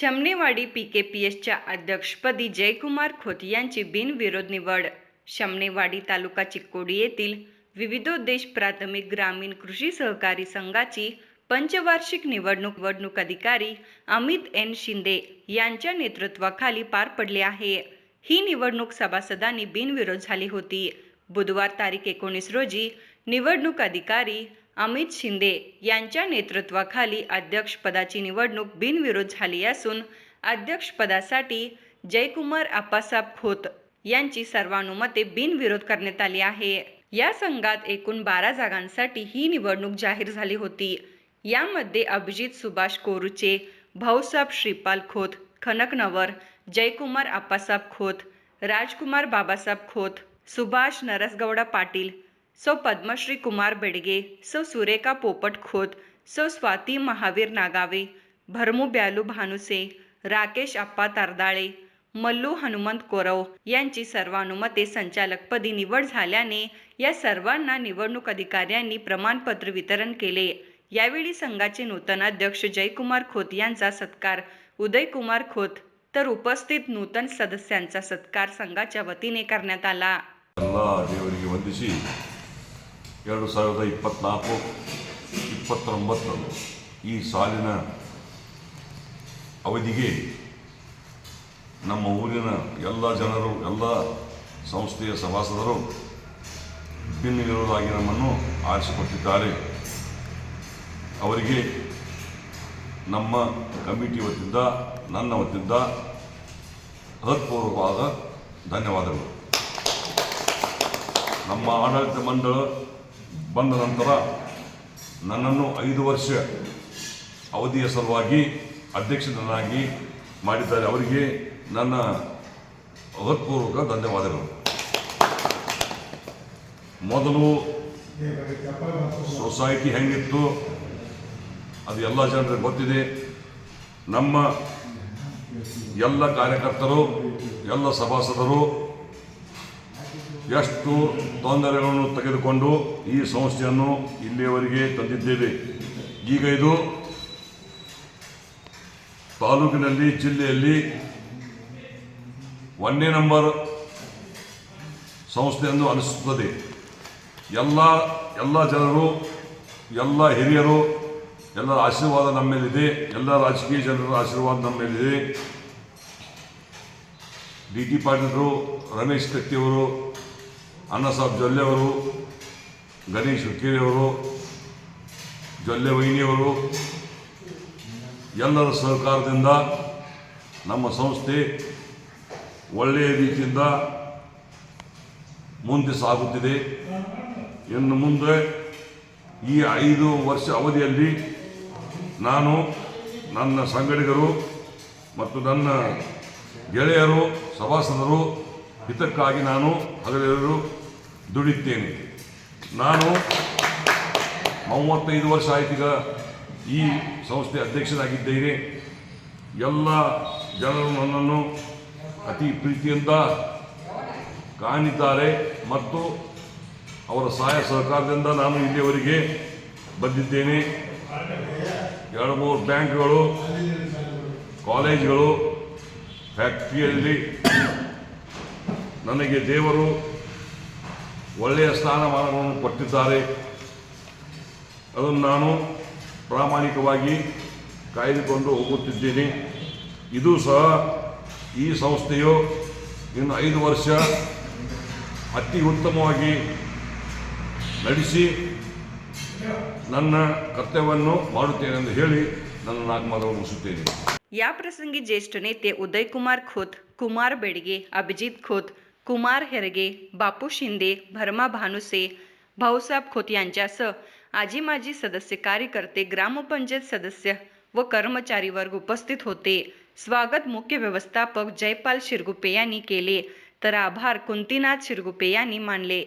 Shamnewadi P के P एसच्या अध्यक्षपदी जयकुमार खोत यांची बिनविरोध निवड. शमनेवाडी तालुका चिक्कोडी येथील विविधोद्देश प्राथमिक ग्रामीण कृषी सहकारी संघाची पंचवार्षिक निवडणूक निवडणूक अधिकारी अमित एन. शिंदे यांच्या नेतृत्वाखाली पार पडली आहे. ही निवडणूक सभासदांनी बिनविरोध झाली होती. बुधवार तारीख एकोणीस रोजी निवडणूक अधिकारी अमित शिंदे यांच्या नेतृत्वाखाली अध्यक्षपदाची निवडणूक बिनविरोध झाली असून अध्यक्षपदासाठी जयकुमार आप्पासाहेब खोत यांची सर्वानुमते बिनविरोध करण्यात आली आहे. या संघात एकूण बारा जागांसाठी ही निवडणूक जाहीर झाली होती. यामध्ये अभिजित सुभाष कोरुचे भाऊसाहेब श्रीपाल खोत खनकनवर जयकुमार आप्पासाहेब खोत राजकुमार बाबासाहेब खोत सुभाष नरसगौडा पाटील सौ पद्मश्री कुमार बेडगे सौ सुरेखा पोपट खोत सौ स्वाती महावीर नागावे भरमू ब्यालू भानुसे राकेश आप्पा तारदाळे मल्लू हनुमंत कोरव यांची सर्वानुमते संचालकपदी निवड झाल्याने या सर्वांना निवडणूक अधिकाऱ्यांनी प्रमाणपत्र वितरण केले. यावेळी संघाचे नूतन अध्यक्ष जयकुमार खोत यांचा सत्कार उदयकुमार खोत तर उपस्थित नूतन सदस्यांचा सत्कार संघाच्या वतीने करण्यात आला. ಎರಡು ಸಾವಿರದ ಇಪ್ಪತ್ತ್ನಾಲ್ಕು ಇಪ್ಪತ್ತೊಂಬತ್ತು ಈ ಸಾಲಿನ ಅವಧಿಗೆ ನಮ್ಮ ಊರಿನ ಎಲ್ಲ ಜನರು, ಎಲ್ಲ ಸಂಸ್ಥೆಯ ಸಭಾಸದರು ಭಿನ್ನವಿರೋಧಾಗಿ ನಮ್ಮನ್ನು ಆರಿಸಿಕೊಟ್ಟಿದ್ದಾರೆ. ಅವರಿಗೆ ನಮ್ಮ ಕಮಿಟಿ ವತಿಯಿಂದ ನನ್ನ ವತಿಯಿಂದ ಹೃತ್ಪೂರ್ವಕವಾದ ಧನ್ಯವಾದಗಳು. ನಮ್ಮ ಆಡಳಿತ ಮಂಡಳ ಬಂದ ನಂತರ ನನ್ನನ್ನು ಐದು ವರ್ಷ ಅವಧಿಯ ಸಲುವಾಗಿ ಅಧ್ಯಕ್ಷನಾಗಿ ಮಾಡಿದ್ದಾರೆ. ಅವರಿಗೆ ನನ್ನ ಹೃತ್ಪೂರ್ವಕ ಧನ್ಯವಾದಗಳು. ಮೊದಲು ಸೊಸೈಟಿ ಹೆಂಗಿತ್ತು? ಅದು ಎಲ್ಲ ಜನರಿಗೆ ಗೊತ್ತಿದೆ. ನಮ್ಮ ಎಲ್ಲ ಕಾರ್ಯಕರ್ತರು, ಎಲ್ಲ ಸಭಾಸದರು ಎಷ್ಟು ತೊಂದರೆಗಳನ್ನು ತೆಗೆದುಕೊಂಡು ಈ ಸಂಸ್ಥೆಯನ್ನು ಇಲ್ಲಿಯವರೆಗೆ ತಂದಿದ್ದೇವೆ. ಈಗ ಇದು ತಾಲೂಕಿನಲ್ಲಿ, ಜಿಲ್ಲೆಯಲ್ಲಿ ಒಂದನೇ ನಂಬರ್ ಸಂಸ್ಥೆ ಎಂದು ಅನಿಸುತ್ತದೆ. ಎಲ್ಲ ಎಲ್ಲ ಜನರು, ಎಲ್ಲ ಹಿರಿಯರು, ಎಲ್ಲರ ಆಶೀರ್ವಾದ ನಮ್ಮ ಮೇಲಿದೆ. ಎಲ್ಲ ರಾಜಕೀಯ ಜನರ ಆಶೀರ್ವಾದ ನಮ್ಮ ಮೇಲಿದೆ. ಡಿ ಟಿ ಪಾಟೀಲರು, ರಮೇಶ್ ಕತ್ತಿಯವರು ಅನ್ನಸಾಬ್ ಜೊಲ್ಲೆ ಅವರು ಗಣೇಶ್ ಹುಕ್ಕೇರಿಯವರು, ಜೊಲ್ಲೆ ವೈನಿಯವರು, ಎಲ್ಲರ ಸಹಕಾರದಿಂದ ನಮ್ಮ ಸಂಸ್ಥೆ ಒಳ್ಳೆಯ ರೀತಿಯಿಂದ ಮುಂದೆ ಸಾಗುತ್ತಿದೆ. ಇನ್ನು ಮುಂದೆ ಈ ಐದು ವರ್ಷ ಅವಧಿಯಲ್ಲಿ ನಾನು ನನ್ನ ಸಂಗಡಿಗರು ಮತ್ತು ನನ್ನ ಗೆಳೆಯರು, ಸಭಾಸದರು ಹಿತಕ್ಕಾಗಿ ನಾನು ಹಗಲೆಲ್ಲರೂ ದುಡಿತೇನೆ ನಾನು ಮೂವತ್ತೈದು ವರ್ಷ ಆಯ್ತೀಗ ಈ ಸಂಸ್ಥೆ ಅಧ್ಯಕ್ಷನಾಗಿದ್ದೇನೆ. ಎಲ್ಲ ಜನರು ನನ್ನನ್ನು ಅತಿ ಪ್ರೀತಿಯಿಂದ ಕಾಣಿದ್ದಾರೆ ಮತ್ತು ಅವರ ಸಹಾಯ ಸಹಕಾರದಿಂದ ನಾನು ಇಲ್ಲಿಯವರೆಗೆ ಬಂದಿದ್ದೇನೆ. ಎರಡು ಮೂರು ಬ್ಯಾಂಕ್ಗಳು, ಕಾಲೇಜ್ಗಳು, ಫ್ಯಾಕ್ಟ್ರಿಯಲ್ಲಿ ನನಗೆ ದೇವರು ಒಳ್ಳೆಯ ಸ್ಥಾನಮಾನಗಳನ್ನು ಕೊಟ್ಟಿದ್ದಾರೆ ಅದನ್ನು ನಾನು ಪ್ರಾಮಾಣಿಕವಾಗಿ ಕಾಯ್ದುಕೊಂಡು ಹೋಗುತ್ತಿದ್ದೇನೆ ಇದು ಸಹ ಈ ಸಂಸ್ಥೆಯು ಇನ್ನು ಐದು ವರ್ಷ ಅತಿ ಉತ್ತಮವಾಗಿ ನಡೆಸಿ ನನ್ನ ಕರ್ತವ್ಯವನ್ನು ಮಾಡುತ್ತೇನೆ ಎಂದು ಹೇಳಿ ನನ್ನ ನಾಲ್ಕು ಮಾತುಗಳನ್ನು ಮುಗಿಸುತ್ತೇನೆ या प्रसंगी ज्येष्ठ नेते उदयकुमार खोत कुमार बेडगे अभिजित खोत कुमार हेरगे बापू शिंदे भरमा भानुसे भाऊसाहेब खोत यांच्यासह आजी माजी सदस्य कार्यकर्ते ग्रामपंचायत सदस्य व कर्मचारी वर्ग उपस्थित होते. स्वागत मुख्य व्यवस्थापक जयपाल शिरगुप्पे यांनी केले तर आभार कुंतीनाथ शिरगुप्पे यांनी मानले.